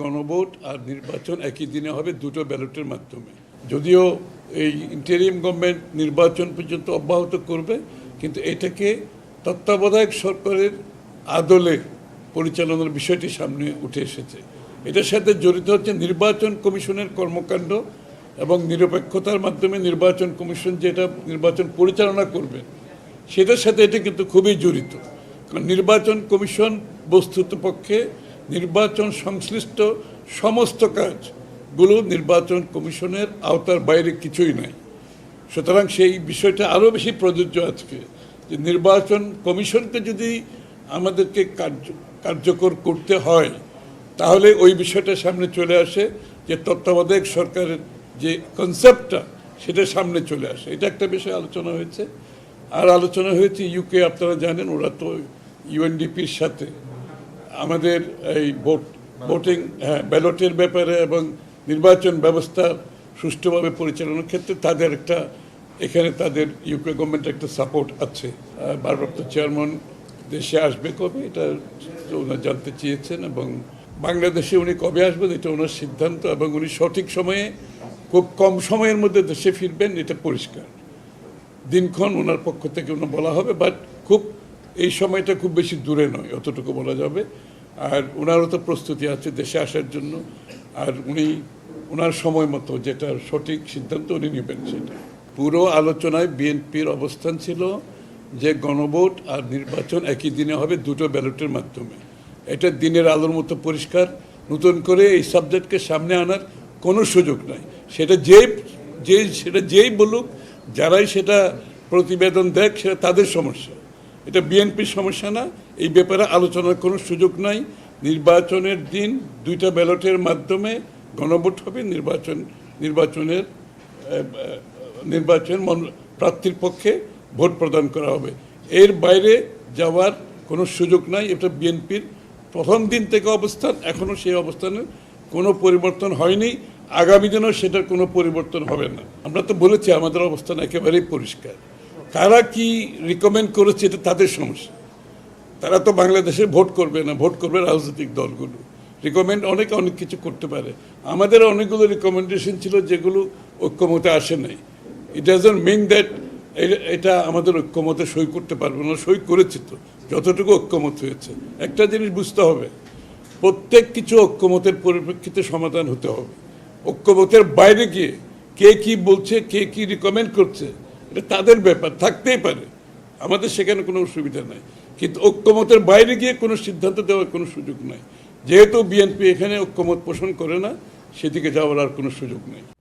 গণভোট আর নির্বাচন একই দিনে হবে, দুটো ব্যালটের মাধ্যমে। যদিও এই ইন্টারিম গভর্নমেন্ট নির্বাচন পর্যন্ত অব্যাহত করবে, কিন্তু এটাকে তত্ত্বাবধায়ক সরকারের আদলে পরিচালনার বিষয়টি সামনে উঠে এসেছে। এটার সাথে জড়িত হচ্ছে নির্বাচন কমিশনের কর্মকাণ্ড এবং নিরপেক্ষতার মাধ্যমে নির্বাচন কমিশন যেটা নির্বাচন পরিচালনা করবে, সেটার সাথে এটা কিন্তু খুবই জড়িত। কারণ নির্বাচন কমিশন বস্তুত পক্ষে নির্বাচন সংশ্লিষ্ট সমস্ত কাজগুলো নির্বাচন কমিশনের আওতার বাইরে কিছুই নাই। সুতরাং সেই বিষয়টা আরও বেশি প্রযোজ্য আজকে, যে নির্বাচন কমিশনকে যদি আমাদেরকে কার্য, কার্যকর করতে হয়, তাহলে ওই বিষয়টা সামনে চলে আসে, যে তত্ত্বাবধায়ক সরকারের যে কনসেপ্টটা সেটা সামনে চলে আসে। এটা একটা বিষয় আলোচনা হয়েছে। আর আলোচনা হয়েছে ইউকে, আপনারা জানেন, ওরা তো ইউএনডিপির সাথে আমাদের এই ভোট, ভোটিং হ্যাঁ ব্যালটের ব্যাপারে এবং নির্বাচন ব্যবস্থা সুষ্ঠুভাবে পরিচালনার ক্ষেত্রে তাদের একটা, এখানে তাদের ইউকে গভর্নমেন্টের একটা সাপোর্ট আছে। ভারপ্রাপ্ত চেয়ারম্যান দেশে আসবে কবে, এটা ওনার জানতে চেয়েছেন এবং বাংলাদেশে উনি কবে আসবেন, এটা ওনার সিদ্ধান্ত এবং উনি সঠিক সময়ে, খুব কম সময়ের মধ্যে দেশে ফিরবেন, এটা পরিষ্কার। দিনক্ষণ ওনার পক্ষ থেকে ওনার বলা হবে বাট খুব, এই সময়টা খুব বেশি দূরে নয়, অতটুকু বলা যাবে। আর ওনারও তো প্রস্তুতি আছে দেশে আসার জন্য। আর উনি ওনার সময় মতো যেটা সঠিক সিদ্ধান্ত উনি নেবেন সেটা। পুরো আলোচনায় বিএনপির অবস্থান ছিল যে গণভোট আর নির্বাচন একই দিনে হবে দুটো ব্যালটের মাধ্যমে। এটা দিনের আলোর মতো পরিষ্কার। নতুন করে এই সাবজেক্টকে সামনে আনার কোনো সুযোগ নাই। সেটা যে যে সেটা যেই বলুক, যারাই সেটা প্রতিবেদন দেখ, সেটা তাদের সমস্যা। এটা বিএনপির সমস্যা না, এই ব্যাপারে আলোচনার কোনো সুযোগ নাই। নির্বাচনের দিন দুইটা ব্যালটের মাধ্যমে গণভোট হবে, নির্বাচন, নির্বাচনের নির্বাচন প্রার্থীর পক্ষে ভোট প্রদান করা হবে। এর বাইরে যাওয়ার কোনো সুযোগ নাই, এটা বিএনপির প্রথম দিন থেকে অবস্থান এখনও সেই অবস্থানের কোনো পরিবর্তন হয়নি। আগামী দিনেও সেটার কোনো পরিবর্তন হবে না। আমরা তো বলেছি, আমাদের অবস্থান একেবারেই পরিষ্কার। কারা কি রিকমেন্ড করেছে এটা তাদের সমস্যা। তারা তো বাংলাদেশে ভোট করবে না, ভোট করবে রাজনৈতিক দলগুলো। রিকমেন্ড অনেকে, অনেক কিছু করতে পারে। আমাদের অনেকগুলো রিকমেন্ডেশন ছিল যেগুলো ঐক্যমতে আসে নাই। ইট ডাজন্ট মিন দ্যাট এটা আমাদের ঐক্যমতে সই করতে পারবে না, সই করেছে তো। যতটুকু ঐক্যমত হয়েছে। একটা জিনিস বুঝতে হবে, প্রত্যেক কিছু ঐক্যমতের পরিপ্রেক্ষিতে সমাধান হতে হবে। ঐক্যমতের বাইরে গিয়ে কে কি বলছে, কে কি রিকমেন্ড করছে এটা তাদের ব্যাপার, থাকতেই পারে। আমাদের সেখানে কোনো অসুবিধা নাই। কিন্তু ঐক্যমতের বাইরে গিয়ে কোনো সিদ্ধান্ত দেওয়ার কোনো সুযোগ নাই। যেহেতু বিএনপি এখানে ঐক্যমত পোষণ করে না, সেদিকে যাওয়ার আর কোনো সুযোগ নেই।